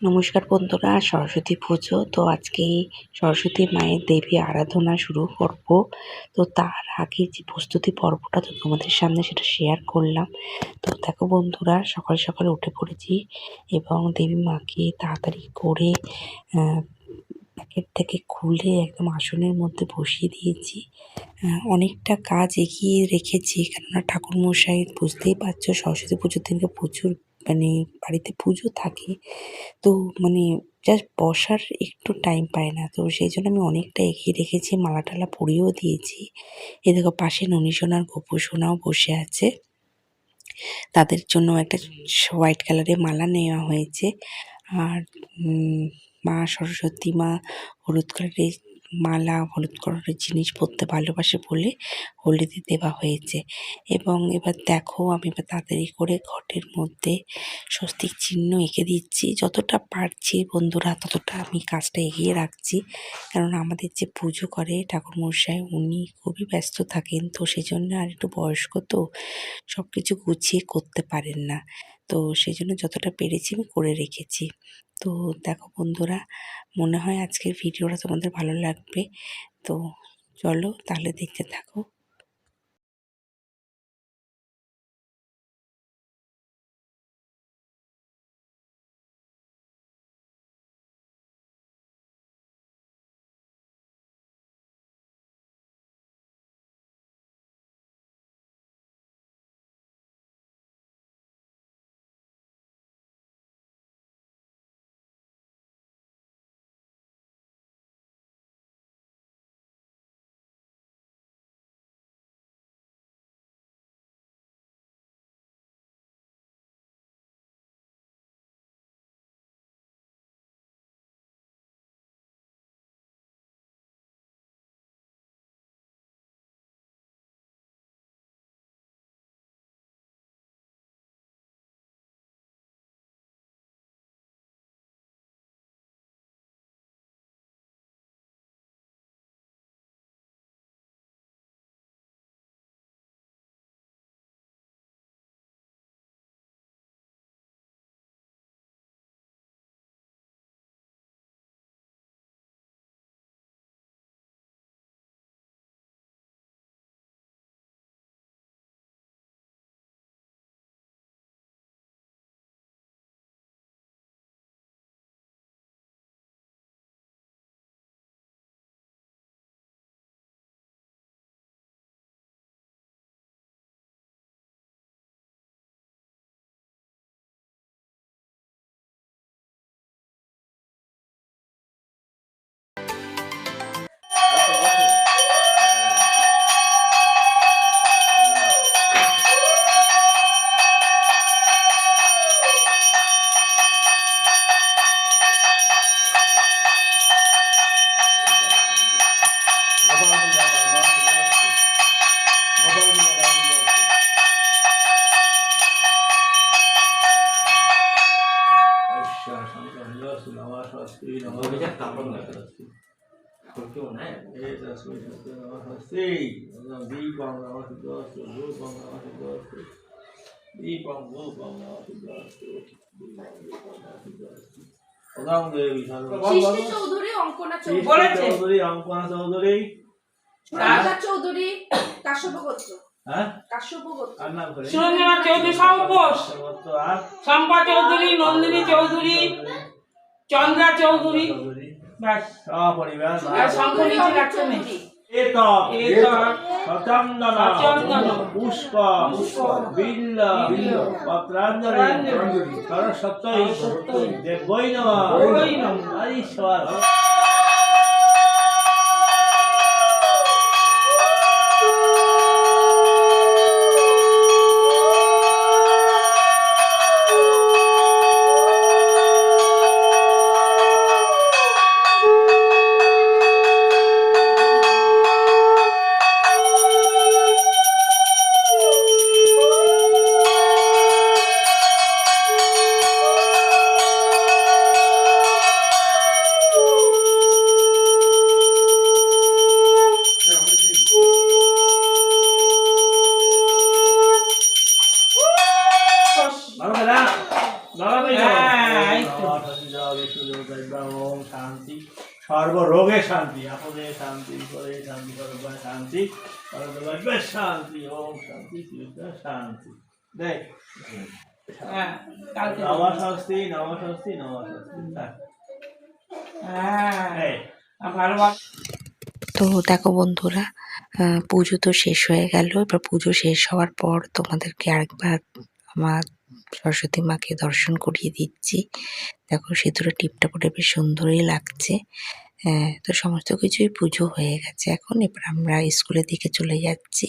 নমস্কার বন্ধুরা, সরস্বতী পুজো। তো আজকে সরস্বতী মায়ের দেবী আরাধনা শুরু করব। তো তার আগে যে প্রস্তুতি পর্বটা তো তোমাদের সামনে সেটা শেয়ার করলাম। তো দেখো বন্ধুরা, সকাল সকাল উঠে পড়েছি এবং দেবী মাকে তাড়াতাড়ি করে প্যাকেট থেকে খুলে একদম আসনের মধ্যে বসিয়ে দিয়েছি। অনেকটা কাজ এগিয়ে রেখেছি কেননা ঠাকুরমশাই বুঝতেই পারছ সরস্বতী পুজোর দিনকে প্রচুর মানে বাড়িতে পুজো থাকে, তো মানে জাস্ট বসার একটু টাইম পায় না। তো সেই জন্য আমি অনেকটা এগিয়ে রেখেছি মালা টালা পরিয়েও দিয়েছি। এ দেখো পাশে ননীসোনার গোপু সোনাও বসে আছে। তাদের জন্য একটা হোয়াইট কালারের মালা নেওয়া হয়েছে। আর মা সরস্বতী, মা হলুদ কালারের মালা, হলুদ কালারের জিনিস পরতে ভালোবাসে বলে হলুদি দেওয়া হয়েছে। এবং এবার দেখো আমি এবার তাড়াতাড়ি করে ঘটের মধ্যে স্বস্তিক চিহ্ন এঁকে দিচ্ছি। যতটা পারছি বন্ধুরা, ততটা আমি কাজটা এগিয়ে রাখছি। কারণ আমাদের যে পুজো করে ঠাকুরমশাই উনি খুবই ব্যস্ত থাকেন, তো সেই জন্য আর একটু বয়স্ক তো সব কিছু গুছিয়ে করতে পারেন না। তো সেই জন্য যতটা পেরেছি আমি করে রেখেছি। তো দেখো বন্ধুরা, মনে হয় আজকের ভিডিওটা তোমাদের ভালো লাগবে। তো চলো তাহলে দেখতে থাকো। অঙ্কনা চৌধুরী। চৌধুরী অঙ্কনা চৌধুরী। রাজা চৌধুরী কাশ্যপ গোত্র। হ্যাঁ? শম্পা চৌধুরী নন্দিনী চৌধুরী। চন্দ্রা চৌধুরী। ব্যাস। সপরিবার আর শঙ্খ নিচে রাখতে নেই চৌধুরী একক একক সচন্দন। সচন্দন। পুষ্প পুষ্প বিল্ল। বিল্ল। পত্রাঞ্জলি। পত্রাঞ্জলি। সরস্বতী। দেবৈ নমঃ দেবৈ শান্তি আপদে শান্তি বিপদে শান্তি সর্বদা শান্তি সর্বদা শান্তি ওম শান্তি শান্তি। দেখ হ্যাঁ কালকে নমা স্বস্তি নমা স্বস্তি নমা স্বস্তি থাক। হ্যাঁ তো দেখো বন্ধুরা পুজো তো শেষ হয়ে গেল। এবার পুজো শেষ হওয়ার পর তোমাদেরকে আরেকবার আমার সরস্বতী মাকে দর্শন করিয়ে দিচ্ছি। দেখো সিঁদুরে টিপটা পরে বেশ সুন্দরই লাগছে। হ্যাঁ তো সমস্ত কিছুই পুজো হয়ে গেছে। এখন এবার আমরা স্কুলের দিকে চলে যাচ্ছি।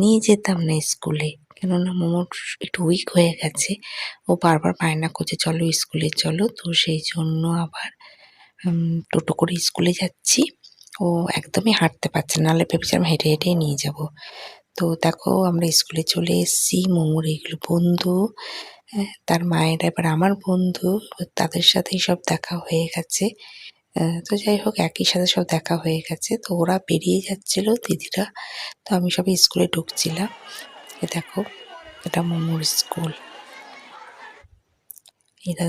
নিয়ে যেতাম না স্কুলে। কেননা মোমোর একটু উইক হয়ে গেছে। ও বারবার বায়না করছে চলো স্কুলে চলো। তো সেই জন্য আবার টোটো করে স্কুলে যাচ্ছি। ও একদমই হাঁটতে পারছে না। নাহলে ভেবেছিলাম হেঁটে হেঁটেই নিয়ে যাব। তো দেখো আমরা স্কুলে চলে এসেছি। মোমোর এগুলো বন্ধু। হ্যাঁ, তার মায়েরা এবার আমার বন্ধু। তাদের সাথেই সব দেখা হয়ে গেছে। তো যাই হোক, একই সাথে সব দেখা হয়ে গেছে। তো ওরা বেরিয়ে যাচ্ছিল দিদিরা। তো আমি সবাই স্কুলে ঢুকছিলাম। এ দেখো, এটা মোমোর স্কুল। এটা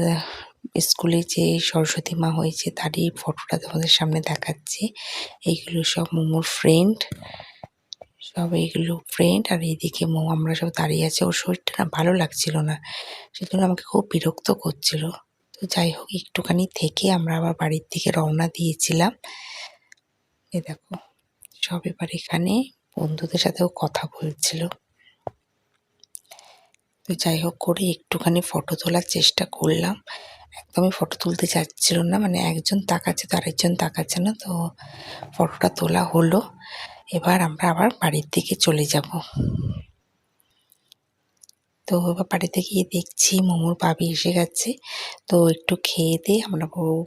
স্কুলে যে সরস্বতী মা হয়েছে, তারই ফটোটা তোমাদের সামনে দেখাচ্ছি। এইগুলো সব মোমোর ফ্রেন্ড সব এইগুলো ফ্রেন্ড আর এইদিকে মো আমরা সব দাঁড়িয়ে আছি। ওর শরীরটা না ভালো লাগছিল না। সেজন্য আমাকে খুব বিরক্ত করছিল। তো যাই হোক, একটুখানি থেকে আমরা আবার বাড়ির দিকে রওনা দিয়েছিলাম। এ দেখো, সব এবার এখানে বন্ধুদের সাথেও কথা বলছিল। তো যাই হোক, করে একটুখানি ফটো তোলার চেষ্টা করলাম। একদমই ফটো তুলতে চাচ্ছিল না মানে একজন তাকাচ্ছে তো আরেকজন তাকাচ্ছে না, তো ফটোটা তোলা হলো। এবার আমরা আবার বাড়ির দিকে চলে যাব। তো বাড়িতে গিয়ে দেখছি মোমোর ভাবি এসে গেছে। তো একটু খেয়ে দিয়ে আমরা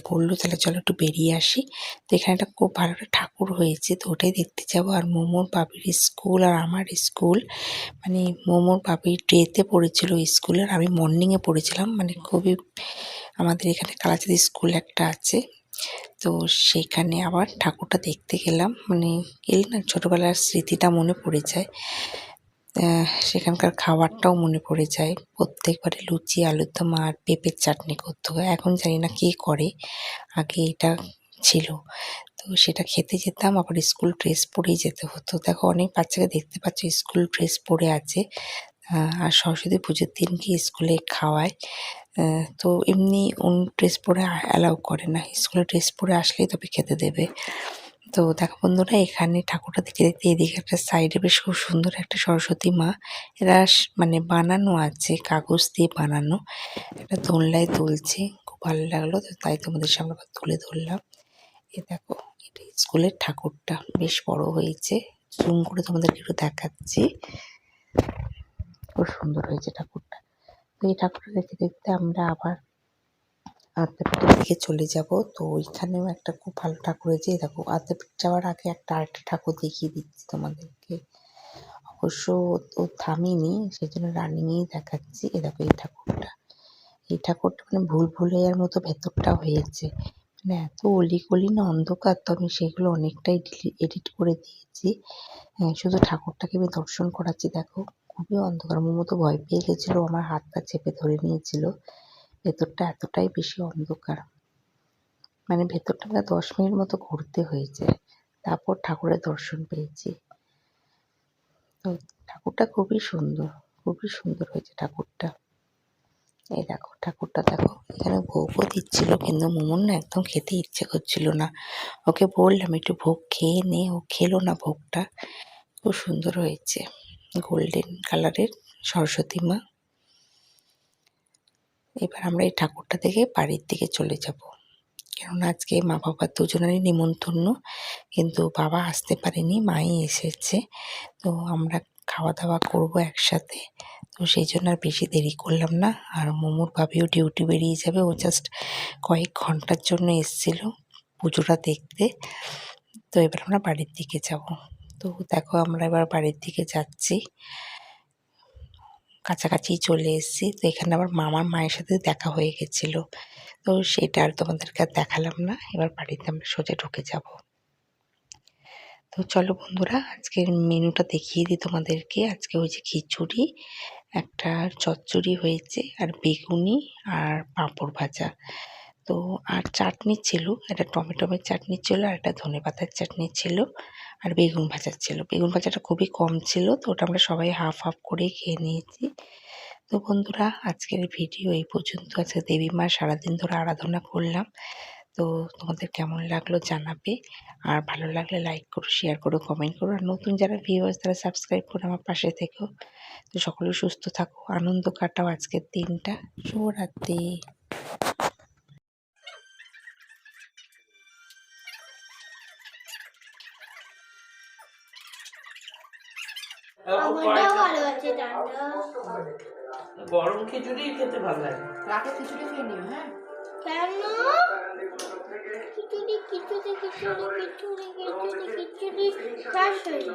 বলল, তাহলে চলো একটু বেরিয়ে আসি। তো এখানে একটা খুব ভালো একটা ঠাকুর হয়েছে, তো ওটাই দেখতে যাব। আর মোমোর বাবির স্কুল আর আমার স্কুল মানে মোমোর বাবি ডেতে পড়েছিল স্কুল আর আমি মর্নিংয়ে পড়েছিলাম। মানে খুবই আমাদের এখানে কালাচাঁদি স্কুল একটা আছে। তো সেইখানে আবার ঠাকুরটা দেখতে গেলাম। মানে গেলে না ছোটোবেলার স্মৃতিটা মনে পড়ে যায়। সেখানকার খাবারটাও মনে পড়ে যায়। প্রত্যেকবারে লুচি, আলুর দম আর পেঁপের চাটনি করতে। এখন জানি না কে করে। আগে এটা ছিল। তো সেটা খেতে যেতাম, আবার স্কুল ড্রেস পরেই যেতে হতো। দেখো, অনেক বাচ্চাকে দেখতে পাচ্ছ, স্কুল ড্রেস পরে আছে। আর সরস্বতী পুজোর দিন দিনকে স্কুলে খাওয়ায়। তো এমনি অন্য ড্রেস পরে অ্যালাউ করে না। স্কুলে ড্রেস পরে আসলেই তবে খেতে দেবে। তো দেখো বন্ধুরা, এখানে ঠাকুরটা দেখতে দেখতে এদিকে একটা সাইডে বেশ খুব সুন্দর একটা সরস্বতী মা। এরা মানে বানানো আছে, কাগজ দিয়ে বানানো। একটা দোলনায় তুলছে, খুব ভালো লাগল, তো তাই তোমাদের সামনে তুলে ধরলাম। এ দেখো, এটা স্কুলের ঠাকুরটা, বেশ বড় হয়েছে। জুম করে তোমাদেরকে একটু দেখাচ্ছি। খুব সুন্দর হয়েছে ঠাকুরটা। তো এই ঠাকুরটা দেখতে দেখতে আমরা আবার আদ্যাপীঠের দিকে চলে যাব। তো ওইখানেও একটা খুব ভালো ঠাকুর হয়েছে দেখো আদ্যাপীঠ যাওয়ার আগে একটা আরেকটা ঠাকুর দেখিয়ে দিচ্ছি তোমাদেরকে। অবশ্য ও- থামিনি সেই জন্য রানিংয়েই দেখাচ্ছি। এ দেখো এই ঠাকুরটা। এই ঠাকুরটা মানে ভুল ভুলাইয়ার মতো ভেতরটা হয়েছে। মানে এত অলিগলি না অন্ধকার তো আমি সেগুলো অনেকটাই এডিট করে দিয়েছি। হ্যাঁ, শুধু ঠাকুরটাকে আমি দর্শন করাচ্ছি। দেখো খুবই অন্ধকার। মোমো তো ভয় পেয়ে গেছিল আমার হাতটা চেপে ধরে নিয়েছিল। ভেতরটা এতটাই বেশি অন্ধকার। মানে ভেতরটা প্রায় দশ মিনিট মতো ঘুরতে হয়েছে। তারপর ঠাকুরের দর্শন পেয়েছি। তো ঠাকুরটা খুবই সুন্দর খুবই সুন্দর হয়েছে ঠাকুরটা। এই দেখো, ঠাকুরটা দেখো, এখানে ভোগও দিচ্ছিল, কিন্তু মোমন না একদম খেতে ইচ্ছে করছিল না। ওকে বললাম, একটু ভোগ খেয়ে নে, ও খেলো না ভোগটা। খুব সুন্দর হয়েছে। গোল্ডেন কালারের সরস্বতী মা। এবার আমরা এই ঠাকুরটা দেখে বাড়ির দিকে চলে যাব। কেননা আজকে মা বাবার দুজনেরই নিমন্ত্রণ, কিন্তু বাবা আসতে পারেনি, মাই এসেছে। তো আমরা খাওয়া দাওয়া করব একসাথে। তো সেই জন্য আর বেশি দেরি করলাম না। আর মোমোর ভাবিও ডিউটি বেরিয়ে যাবে, ও জাস্ট কয়েক ঘণ্টার জন্য এসেছিল পুজোটা দেখতে। তো এবার আমরা বাড়ির দিকে যাব। তো দেখো আমরা এবার বাড়ির দিকে যাচ্ছি। কাছাকাছি চলে এসেছি। তো এখানে আবার মামার মায়ের সাথে দেখা হয়ে গেছিল। তো সেটা আর তোমাদেরকে আর দেখালাম না। এবার বাড়িতে আমরা সোজা ঢুকে যাব। তো চলো বন্ধুরা, আজকের মেনুটা দেখিয়ে দিই তোমাদেরকে। আজকে হয়েছে খিচুড়ি, একটা চচ্চড়ি হয়েছে, আর বেগুনি, আর পাঁপড় ভাজা। তো আর চাটনি ছিল, একটা টমেটোমের চাটনি ছিল আর একটা ধনে পাতার চাটনি ছিল আর বেগুন ভাজা ছিল। বেগুন ভাজাটা খুবই কম ছিল, তো ওটা আমরা সবাই হাফ হাফ করেই খেয়ে নিয়েছি। তো বন্ধুরা, আজকের ভিডিও এই পর্যন্ত আজকে দেবী মা সারাদিন ধরে আরাধনা করলাম। তো তোমাদের কেমন লাগল জানাবে। আর ভালো লাগলে লাইক করো শেয়ার করো কমেন্ট করো। আর নতুন যারা ভিউয়ার্স তারা সাবস্ক্রাইব করে আমার পাশে থেকো। তো সকলে সুস্থ থাকো। আনন্দ কাটাও আজকের দিনটা। শুভরাত্রি। গরম খিচুড়ি খেতে ভালো লাগে। রাতে খিচুড়ি খেয়ে নিও হ্যাঁ? কেন? খিচুড়ি খিচুড়ি খিচুড়ি খিচুড়ি খিচুড়ি খিচুড়ি শেষ হয়ে যাবে।